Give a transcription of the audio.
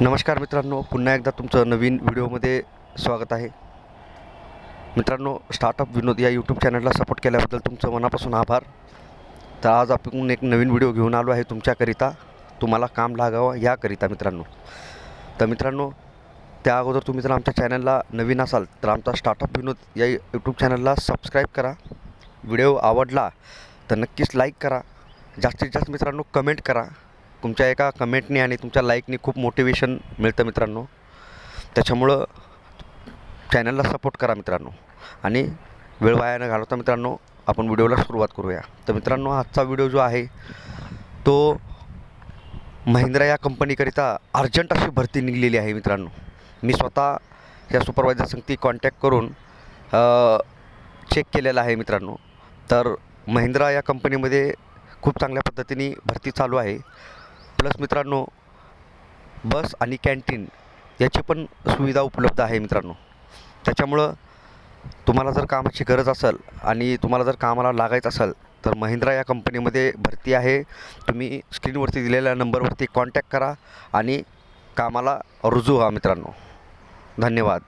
नमस्कार मित्रांनो पुन्हा एकदा तुमचं नवीन व्हिडिओमध्ये स्वागत आहे. मित्रांनो स्टार्टअप विनोद या यूट्यूब चॅनलला सपोर्ट केल्याबद्दल तुमचं मनापासून आभार. तर आज आपण एक नवीन व्हिडिओ घेऊन आलो आहे तुमच्याकरिता. तुम्हाला काम लागावं याकरिता मित्रांनो. तर मित्रांनो त्या अगोदर तुम्ही जर आमच्या चॅनलला नवीन असाल तर आमचा स्टार्टअप विनोद या यूट्यूब चॅनलला सबस्क्राईब करा. व्हिडिओ आवडला तर नक्कीच लाईक करा. जास्तीत जास्त मित्रांनो कमेंट करा. तुमच्या एका कमेंटनी आणि तुमच्या लाईकने खूप मोटिवेशन मिळतं मित्रांनो. त्याच्यामुळं चॅनलला सपोर्ट करा मित्रांनो. आणि वेळ वाया न घालवता मित्रांनो आपण व्हिडिओला सुरुवात करूया. तर मित्रांनो आजचा व्हिडिओ जो आहे तो महिंद्रा या कंपनीकरिता अर्जंट अशी भरती निघलेली आहे मित्रांनो. मी स्वतः या सुपरवायझर संगती कॉन्टॅक्ट करून चेक केलेला आहे मित्रांनो. तर महिंद्रा या कंपनीमध्ये खूप चांगल्या पद्धतीने भरती चालू आहे. प्लस मित्रांनो बस आणि कॅन्टीन याची पण सुविधा उपलब्ध आहे मित्रांनो. त्याच्यामुळं तुम्हाला जर कामाची गरज असेल आणि तुम्हाला जर कामाला लागायचं असेल तर महिंद्रा या कंपनीमध्ये भरती आहे. तुम्ही स्क्रीनवरती दिलेल्या नंबरवरती कॉन्टॅक्ट करा आणि कामाला रुजू व्हा मित्रांनो. धन्यवाद.